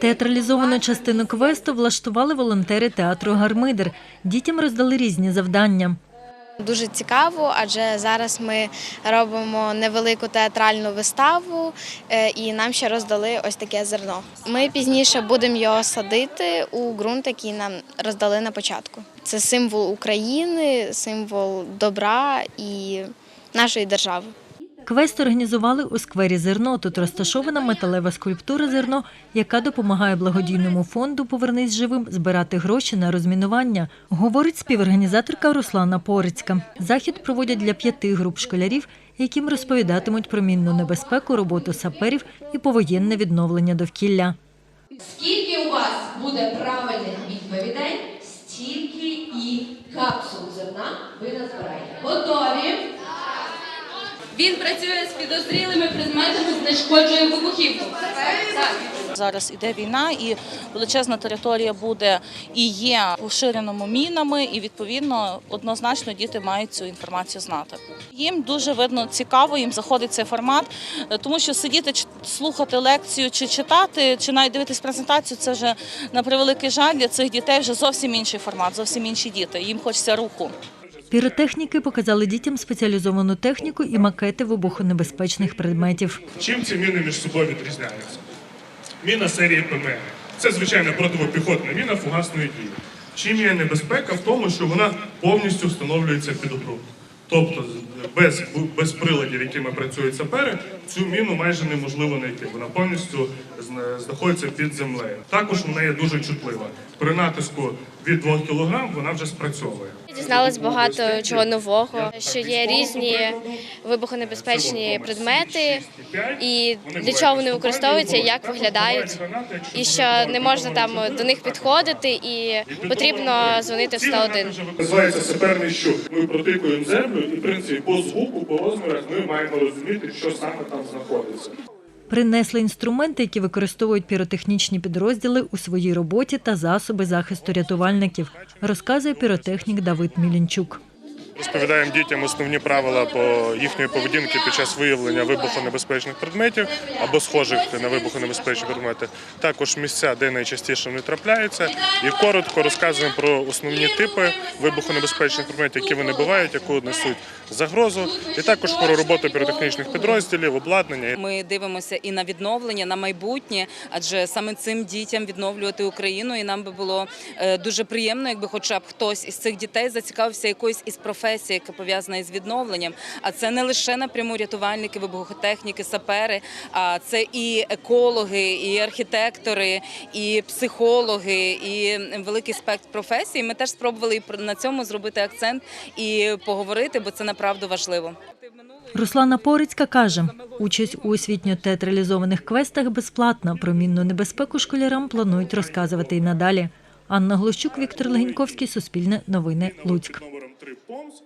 Театралізовану частину квесту влаштували волонтери театру Гармидер. Дітям роздали різні завдання. Дуже цікаво, адже зараз ми робимо невелику театральну виставу, е, і нам ще роздали ось таке зерно. Ми пізніше будемо його садити у ґрунт, який нам роздали на початку. Це символ України, символ добра і нашої держави. Квест організували у сквері Зерно. Тут розташована металева скульптура Зерно, яка допомагає благодійному фонду Повернись живим збирати гроші на розмінування, говорить співорганізаторка Руслана Порицька. Захід проводять для п'яти груп школярів, яким розповідатимуть про мінну небезпеку, роботу саперів і повоєнне відновлення довкілля. скільки у вас буде правильних відповідей, стільки і капсул зерна ви назбираєте. Готові? Він працює з підозрілими предметами, знешкоджує вибухівку. Зараз іде війна, і величезна територія буде і є поширеному мінами, і відповідно однозначно діти мають цю інформацію знати. Їм дуже видно цікаво, їм заходить цей формат, е, тому що сидіти слухати лекцію чи читати, чи навіть дивитись презентацію, це вже на превеликий жаль для цих дітей вже зовсім інший формат, зовсім інші діти. Їм хочеться руху. Піротехніки показали дітям спеціалізовану техніку і макети вибухонебезпечних предметів. Чим ці міни між собою відрізняються? Міна серії ПМР. Це звичайна противопіхотна міна фугасної дії. Чим є небезпека в тому, що вона повністю встановлюється під гру. Тобто без, без приладів, якими працюють сапери, цю міну майже неможливо знайти. Вона повністю зна- знаходиться під землею. Також вона є дуже чутлива. При натиску від 2 кг вона вже спрацьовує. Дізналась багато чого нового, що є різні вибухонебезпечні предмети, і для чого вони використовуються, як виглядають, і що не можна там до них підходити, і потрібно дзвонити в 101. Називається саперний щуп. Ми протикуємо землю і, в принципі, по звуку, по розмірах ми маємо розуміти, що саме там знаходиться. Принесли інструменти, які використовують піротехнічні підрозділи у своїй роботі та засоби захисту рятувальників, розказує піротехнік Давид Мілінчук. Розповідаємо дітям основні правила по їхньої поведінки під час виявлення вибухонебезпечних предметів або схожих на вибухонебезпечні предмети. Також місця, де найчастіше вони трапляються, і коротко розказуємо про основні типи вибухонебезпечних предметів, які вони бувають, яку несуть загрозу, і також про роботу піротехнічних підрозділів, обладнання. Ми дивимося і на відновлення, на майбутнє, адже саме цим дітям відновлювати Україну. І нам би було е, дуже приємно, якби хоча б хтось із цих дітей зацікавився якоюсь із професій, яка пов'язана із відновленням. А це не лише напряму рятувальники, вибухотехніки, сапери, а це і екологи, і архітектори, і психологи, і великий спектр професій. Ми теж спробували про- на цьому зробити акцент і поговорити, бо це направду важливо. Руслана Порицька каже, участь у освітньо-театралізованих квестах безплатна. Про мінну небезпеку школярам планують розказувати і надалі. Анна Глощук, Віктор Легеньковський, Суспільне новини, Луцьк. Номером 3 ПОМС